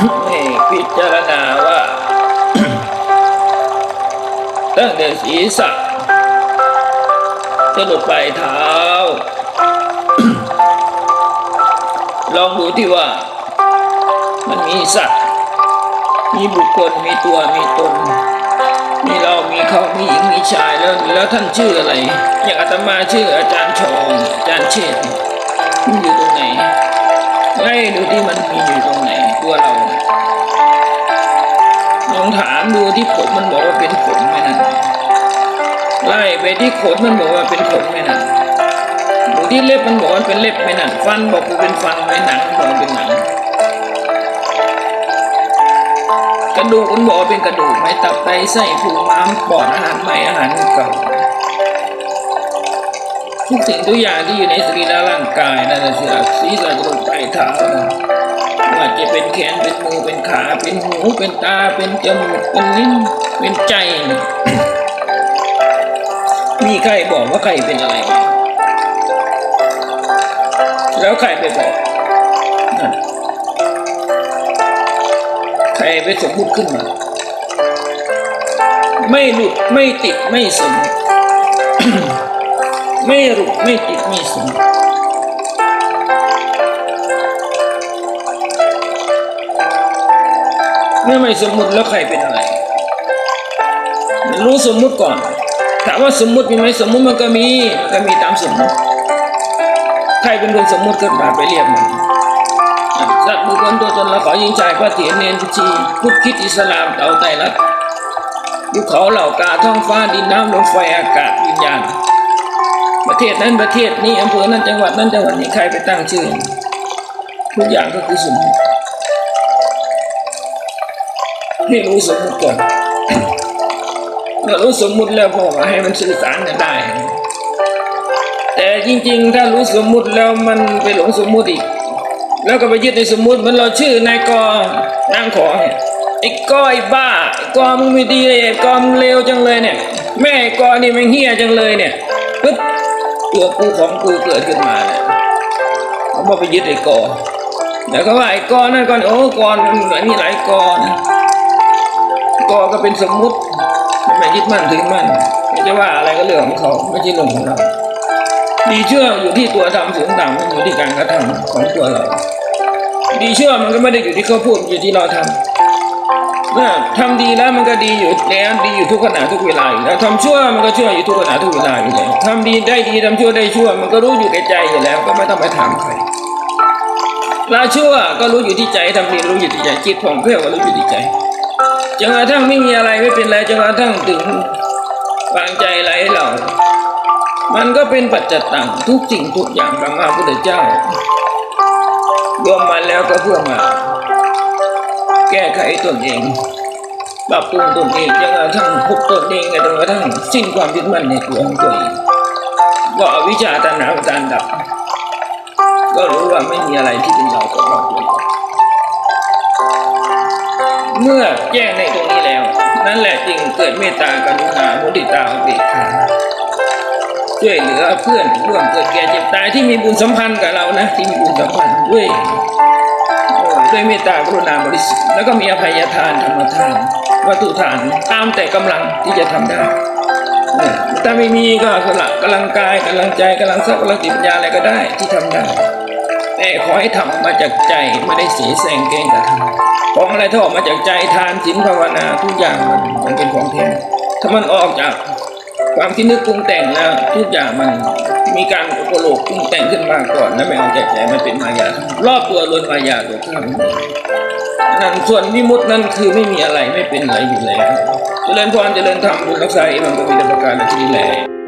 ให้พิจารณาว่า ตั้งแต่ศีรษะจะหลุดปลายเท้า ลองดูที่ว่า มันมีสัตว์ มีบุคคลมีตัวมีตน มีเรามีเขามีหญิงมีชายแล้วแล้วท่านชื่ออะไร อย่างอาตมาชื่ออาจารย์ชองอาจารย์เชษมันอยู่ตรงไหน ไล่ดูที่มันมีอยู่ตรงไหนตัวเราลองถามดูที่ผมมันบอกว่าเป็นผมไหมนั่นไล่ไปที่ขนมันบอกว่าเป็นขนไหมนั่นดูที่เล็บมันบอกว่าเป็นเล็บไหมนั่นฟันบอกว่าเป็นฟันไหมหนังบอกเป็นหนังกระดูกมันบอกว่าเป็นกระดูกไหมตับไตไส้พุงม้ามปอดอาหารใหม่อาหารเก่า ทุกสิ่งทุกอย่างที่อยู่ในสรีระร่างกายนั่นแหละคือศีรษะจรดปลายเท้านะไม่ว่าจะเป็นแขนเป็นมือเป็นขาเป็นหูเป็นตาเป็นจมูกเป็นลิ้นเป็นใจ มีใครบอกว่าใครเป็นอะไร แล้วใครไปบอกใครไปสมมุติขึ้นมาไม่หลุดไม่ติดไม่สม ไม่หลุดไม่ติดไม่สมเมื่อไม่สมมุติแล้วใครเป็นอะไร รู้สมมุติก่อน ถามว่าสมมุติมีไหมสมมุติมันก็มีมันก็มีตามสมมุติ ใครเป็นคนสมมุติขึ้นมาไปเรียกมันสัตว์บุคคลตัวตนเราขอยิงชายพระเถียรเนนพิชีพุทธคิดอิสลามเตาไตรลักษณ์ภูเขาเหล่ากาท้องฟ้าดินน้ำลมไฟอากาศวิญญาณ ประเทศนั้นประเทศนี้อำเภอนั้นจังหวัดนั้นจังหวัดนี้ใครไปตั้งชื่อ ทุกอย่างก็คือสมมติให้รู้สมมติก่อนเมื่อรู้สมมุติแล้วพอให้มันสื่อสารกันได้ แต่จริงๆ ถ้ารู้สมมุติแล้วมันไปหลงสมมุติอีก แล้วก็ไปยึดในสมมุติเหมันเราชื่อนายกนางขอเนี่ยไอ้กอไอ้บ้าไอ้กอมึงไม่ดีเลยไอ้กอมึงเลวจังเลยเนี่ย แม่ไอ้กอนี่มันเฮี้ยจังเลยเนี่ยปึ๊บ ตัวกูของกูเกิดขึ้นมาเนี่ยเขาบอกไปยึดไอ้กอแล้วก็ว่าไอ้กอนั่นก่อนโอ้กอนมันมีหลายกอนกอก็เป็นสมมุติไม่ยึดมั่นถือมั่นไม่จะว่าอะไรก็เรื่องของเขาไม่ใช่เรื่องของเราดีเชื่ออยู่ที่ตัวทำสูงต่ำมันอยู่ที่การกระทำของตัวเราดีเชื่อมันก็ไม่ได้อยู่ที่เขาพูดอยู่ที่เราทำ ทำดีแล้วมันก็ดีอยู่แล้วดีอยู่ทุกขณะทุกเวลาอยู่แล้วทำชั่วมันก็ชั่วอยู่ทุกขณะทุกเวลาอยู่แล้วทำดีได้ดีทำชั่วได้ชั่ว มันก็รู้อยู่ในใจอยู่แล้ว ก็ไม่ต้องไปถามใครละชั่วก็รู้อยู่ที่ใจทำดีรู้อยู่ที่ใจจิตผ่องแผ้วก็รู้อยู่ที่ใจจนกระทั่งไม่มีอะไรไม่เป็นไรจนกระทั่งถึงวางใจไรเรามันก็เป็นปัจจตังทุกสิ่งทุกอย่างพระมาพุทธเจ้ารวมมาแล้วก็เพื่อมา แก้ไขตนเองปรับปรุงตนเองจนกระทั่งพบตนเองจนกระทั่งสิ้นความยึดมั่นในตัวของตัวเองก็วิชาตัณหาประการดับ ก็รู้ว่าไม่มีอะไรที่เป็นเรากับเราตัวเองเมื่อแจ้งในตรงนี้แล้ว นั่นแหละจึงเกิดเมตตากรุณามุติตาอุเบกขาช่วยเหลือเพื่อนร่วมเกิดแก่เจ็บตายที่มีบุญสัมพันธ์กับเรานะที่มีบุญสัมพันธ์ด้วย ด้วยเมตตากรุณาบริสุทธิ์แล้วก็มีอภัยทานธรรมทานวัตถุทานตามแต่กำลังที่จะทำได้ถ้าไม่มีก็สละกำลังกายกำลังใจกำลังทรัพย์กำลังจิตปัญญาอะไรก็ได้ที่ทำได้แต่ขอให้ทำมาจากใจไม่ได้เสียแสงเกงกระทำของอะไรถ้าออกมาจากใจทานศีลภาวนาทุกอย่างมันมันเป็นของแท้ถ้ามันออกจากความคิดนึกปรุงแต่งแล้วทุกอย่างมัน มีการอุปโลกปรุงแต่งขึ้นมาก่อนแล้วไม่ออกจกแจมันเป็นมายารอบตัวล้วนมายาตัวข้างนั่นส่วนนิมุตินั้นคือไม่มีอะไรไม่เป็นอะไรอยู่แล้วเจริญพรเจริญธรรมบุญรักษาเอมันก็มีแต่ประการที่แหละ